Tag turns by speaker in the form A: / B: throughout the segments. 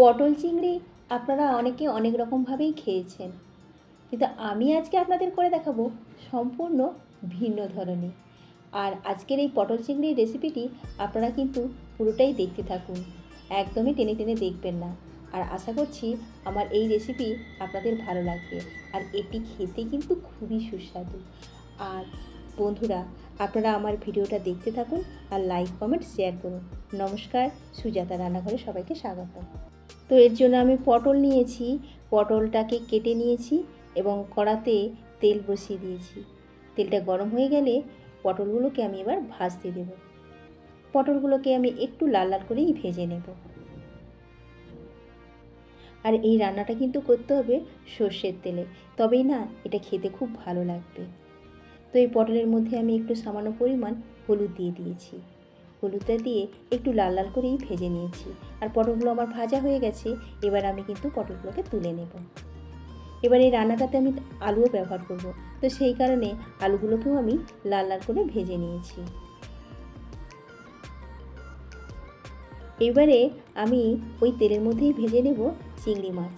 A: পটল চিংড়ি আপনারা অনেকে অনেক রকমভাবেই খেয়েছেন। কিন্তু আমি আজকে আপনাদের করে দেখাবো সম্পূর্ণ ভিন্ন ধরনের। আর আজকের এই পটল চিংড়ির রেসিপিটি আপনারা কিন্তু পুরোটাই দেখতে থাকুন। একদমই টেনে টেনে দেখবেন না। আর আশা করছি আমার এই রেসিপি আপনাদের ভালো লাগবে। আর এটি খেতে কিন্তু খুবই সুস্বাদু। আর বন্ধুরা, আপনারা আমার ভিডিওটা দেখতে থাকুন আর লাইক, কমেন্ট, শেয়ার করুন। নমস্কার, সুজাতা রান্নাঘরে সবাইকে স্বাগত তো এর জন্য আমি পটল নিয়েছি। পটলটাকে কেটে নিয়েছি এবং কড়াতে তেল বসিয়ে দিয়েছি। তেলটা গরম হয়ে গেলে পটলগুলোকে আমি এবার ভাজতে দেব। পটলগুলোকে আমি একটু লাল লাল করেই ভেজে নেব। আর এই রান্নাটা কিন্তু করতে হবে সর্ষের তেলে। তবেই না এটা খেতে খুব ভালো লাগবে। তো এই পটলের মধ্যে আমি একটু সামান্য পরিমাণ হলুদ দিয়ে দিয়েছি। হলুদটা দিয়ে একটু লাল লাল করেই ভেজে নিয়েছি। আর পটলগুলো আমার ভাজা হয়ে গেছে, এবার আমি কিন্তু পটলগুলোকে তুলে নেব। এবার এই রান্নাটাতে আমি আলুও ব্যবহার করব। তো সেই কারণে আলুগুলোকেও আমি লাল লাল করে ভেজে নিয়েছি। এবারে আমি ওই তেলের মধ্যেই ভেজে নেব চিংড়ি মাছ।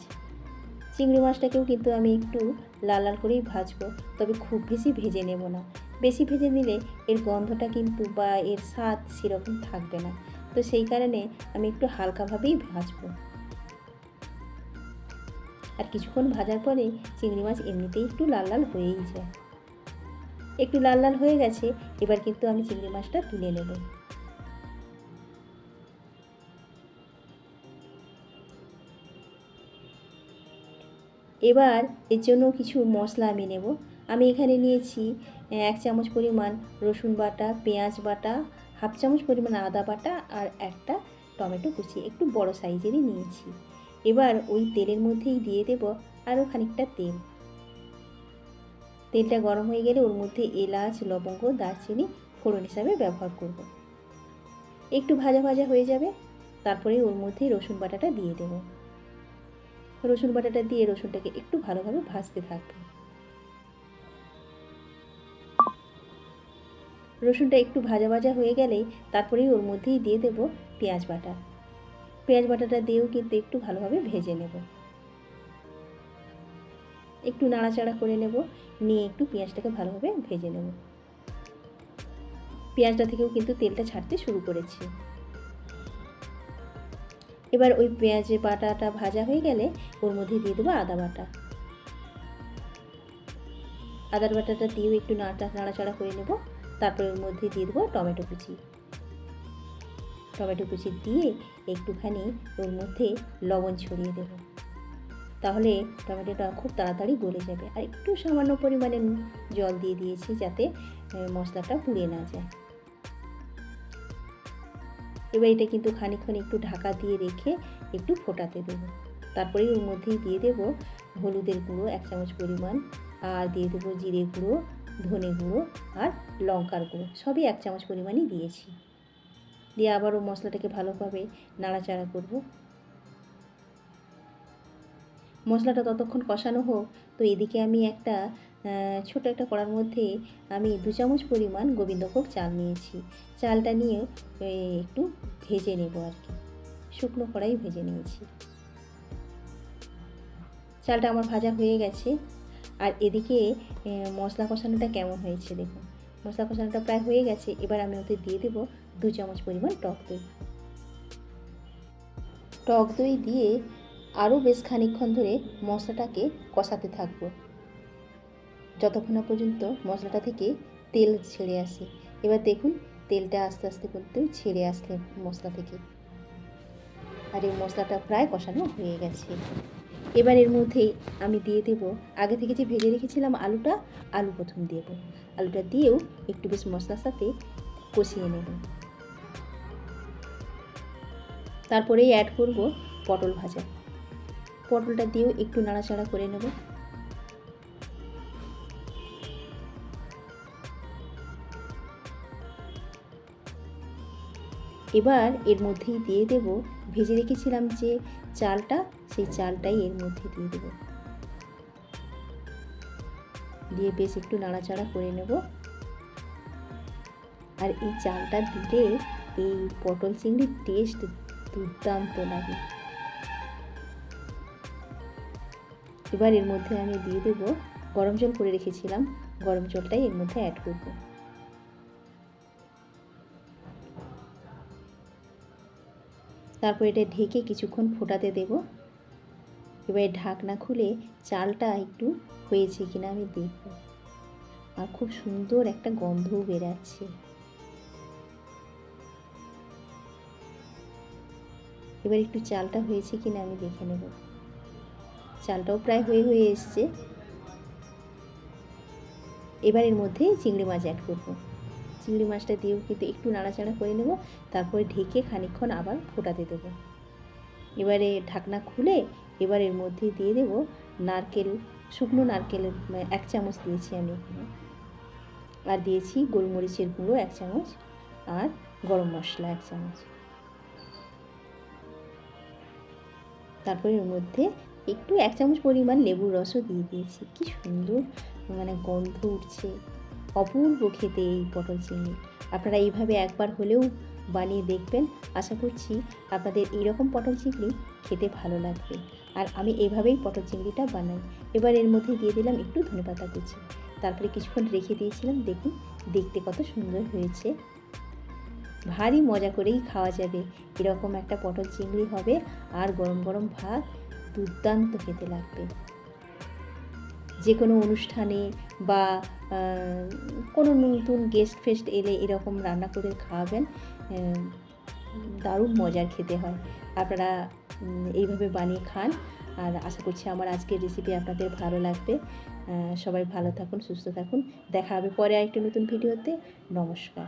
A: চিংড়ি মাছটাকেও কিন্তু আমি একটু লাল লাল করেই ভাজবো, তবে খুব বেশি ভেজে নেব না। বেশি ভেজে নিলে এর গন্ধটা কিন্তু বা এর স্বাদ সেরকম থাকবে না। তো সেই কারণে আমি একটু হালকাভাবেই ভাজবো। আর কিছুক্ষণ ভাজার পরে চিংড়ি মাছ এমনিতেই একটু লাল লাল হয়েই যায়। একটু লাল লাল হয়ে গেছে, এবার কিন্তু আমি চিংড়ি মাছটা তুলে নেব। এবার এর জন্য কিছু মশলা আমি নেব। আমি এখানে নিয়েছি এক চামচ পরিমাণ রসুন বাটা, পেঁয়াজ বাটা, হাফ চামচ পরিমাণ আদা বাটা আর একটা টমেটো কুচি, একটু বড় সাইজেরই নিয়েছি। এবার ওই তেলের মধ্যেই দিয়ে দেব আরও খানিকটা তেল। তেলটা গরম হয়ে গেলে ওর মধ্যে এলাচ, লবঙ্গ, দারচিনি ফোড়ন হিসাবে ব্যবহার করব। একটু ভাজা ভাজা হয়ে যাবে, তারপরে ওর মধ্যে রসুন বাটাটা দিয়ে দেব। রসুন বাটাটা দিয়ে রসুনটাকে একটু ভালোভাবে ভাজতে থাকবে। রসুনটা একটু ভাজা ভাজা হয়ে গেলেই তারপরেই ওর মধ্যেই দিয়ে দেব পেঁয়াজ বাটা। পেঁয়াজ বাটাটা দিয়েও কিন্তু একটু ভালোভাবে ভেজে নেব। একটু নাড়াচাড়া করে নেব, নিয়ে একটু পেঁয়াজটাকে ভালোভাবে ভেজে নেব। পেঁয়াজটা থেকেও কিন্তু তেলটা ছাড়তে শুরু করেছে। এবার ওই পেঁয়াজের বাটাটা ভাজা হয়ে গেলে ওর মধ্যে দিয়ে দেবো আদা বাটা। আদার বাটাটা দিয়েও একটু নাড়া নাড়াচাড়া করে নেব। তারপরে ওর মধ্যে দিয়ে দেবো টমেটো কুচি। টমেটো কুচি দিয়ে একটুখানি ওর মধ্যে লবণ ছড়িয়ে দেব। তাহলে টমেটোটা খুব তাড়াতাড়ি গলে যাবে। আর একটু সামান্য পরিমাণে জল দিয়ে দিয়েছি যাতে মশলাটা পুড়ে না যায়। এবার এটা কিন্তু খানিক্ষণ একটু ঢাকা দিয়ে রেখে একটু ফোটাতে দেবো। তারপরে ওর মধ্যেই দিয়ে দেব হলুদের গুঁড়ো, এক চামচ পরিমাণ। আর দিয়ে দেবো জিরে গুঁড়ো ধনে গুঁড়ো আর লঙ্কার গুঁড়ো, সবই এক চামচ পরিমাণই দিয়েছি। দিয়ে আবারও মশলাটাকে ভালোভাবে নাড়াচাড়া করব। মশলাটা ততক্ষণ কষানো হোক, তো এদিকে আমি একটা ছোট একটা কড়ার মধ্যে আমি দু চামচ পরিমাণ গোবিন্দভোগ চাল নিয়েছি। চালটা নিয়ে একটু ভেজে নেব আর কি। শুকনো কড়াই ভেজে নিয়েছি। চালটা আমার ভাজা হয়ে গেছে। আর এদিকে মশলা কষানোটা কেমন হয়েছে দেখুন। মশলা কষানোটা প্রায় হয়ে গেছে, এবার আমি ওতে দিয়ে দেবো দু চামচ পরিমাণ টক দই। টক দই দিয়ে আরও বেশ খানিকক্ষণ ধরে মশলাটাকে কষাতে থাকব। যতক্ষণ না পর্যন্ত মশলাটা থেকে তেল ছেড়ে আসে। এবার দেখুন, তেলটা আস্তে আস্তে করতে ছেড়ে আসলে মশলা থেকে। আর এই মশলাটা প্রায় কষানো হয়ে গেছে। এবার এর মধ্যেই আমি দিয়ে দেব। আগে থেকে যে ভেজে রেখেছিলাম আলুটা, আলু প্রথম দেব। আলুটা দিয়েও একটু বেশ মশলার সাথে কষিয়ে নেব। তারপরেই অ্যাড করব পটল ভাজা। পটলটা দিয়েও একটু নাড়াচাড়া করে নেব। এবার এর মধ্যেই দিয়ে দেব ভেজে রেখেছিলাম যে চালটা, সেই চালটাই এর মধ্যে দিয়ে দেবো। দিয়ে বেশ একটু নাড়াচাড়া করে নেব। আর এই চালটা দিলে এই পটল চিংড়ির টেস্ট দুর্দান্ত লাগে। এবার এর মধ্যে আমি দিয়ে দেব গরম জল করে রেখেছিলাম, গরম জলটাই এর মধ্যে অ্যাড করব। তারপর এটা ঢেকে কিছুক্ষণ ফোটাতে দেব। এবার ঢাকনা খুলে চালটা একটু হয়েছে কিনা আমি দেখব। আর খুব সুন্দর একটা গন্ধও বেরাচ্ছে। এবার একটু চালটা হয়েছে কিনা আমি দেখে নেব। চালটাও প্রায় হয়ে হয়ে এসছে। এবার এর মধ্যে চিংড়ি মাছ অ্যাড করব। চিংড়ি মাছটা দিয়েও কিন্তু একটু নাড়াচাড়া করে নেব, তারপরে ঢেকে খানিকক্ষণ আবার ফোটাতে দেবো। এবারে ঢাকনা খুলে এবার এর মধ্যে দিয়ে দেব নারকেল, শুকনো নারকেলের মানে এক চামচ দিয়েছি আমি এখানে। আর দিয়েছি গোলমরিচের গুঁড়ো এক চামচ আর গরম মশলা এক চামচ। তারপরে এর মধ্যে একটু এক চামচ পরিমাণ লেবুর রসও দিয়ে দিয়েছি। কি সুন্দর মানে গন্ধ উঠছে। অপূর্ব খেতে এই পটল চিংড়ি। আপনারা এইভাবে একবার হলেও বানিয়ে দেখবেন। আশা করছি আপনাদের এইরকম পটল চিংড়ি খেতে ভালো লাগবে। আর আমি এভাবেই পটল চিংড়িটা বানাই। এবার এর মধ্যে দিয়ে দিলাম একটু ধনেপাতা কুচি। তারপরে কিছুক্ষণ রেখে দিয়েছিলাম। দেখুন, দেখতে কত সুন্দর হয়েছে। ভারী মজা করেই খাওয়া যাবে। এরকম একটা পটল চিংড়ি হবে। আর গরম গরম ভাত দুর্দান্ত খেতে লাগবে। যে কোনো অনুষ্ঠানে বা কোনো নতুন গেস্ট ফেস্ট এলে এরকম রান্না করে খাওয়াবেন দারুণ মজার খেতে হয়। আপনারা এইভাবে বানিয়ে খান। আর আশা করছি আমার আজকের রেসিপি আপনাদের ভালো লাগবে। সবাই ভালো থাকুন, সুস্থ থাকুন। দেখা হবে পরে আরেকটি নতুন ভিডিওতে নমস্কার।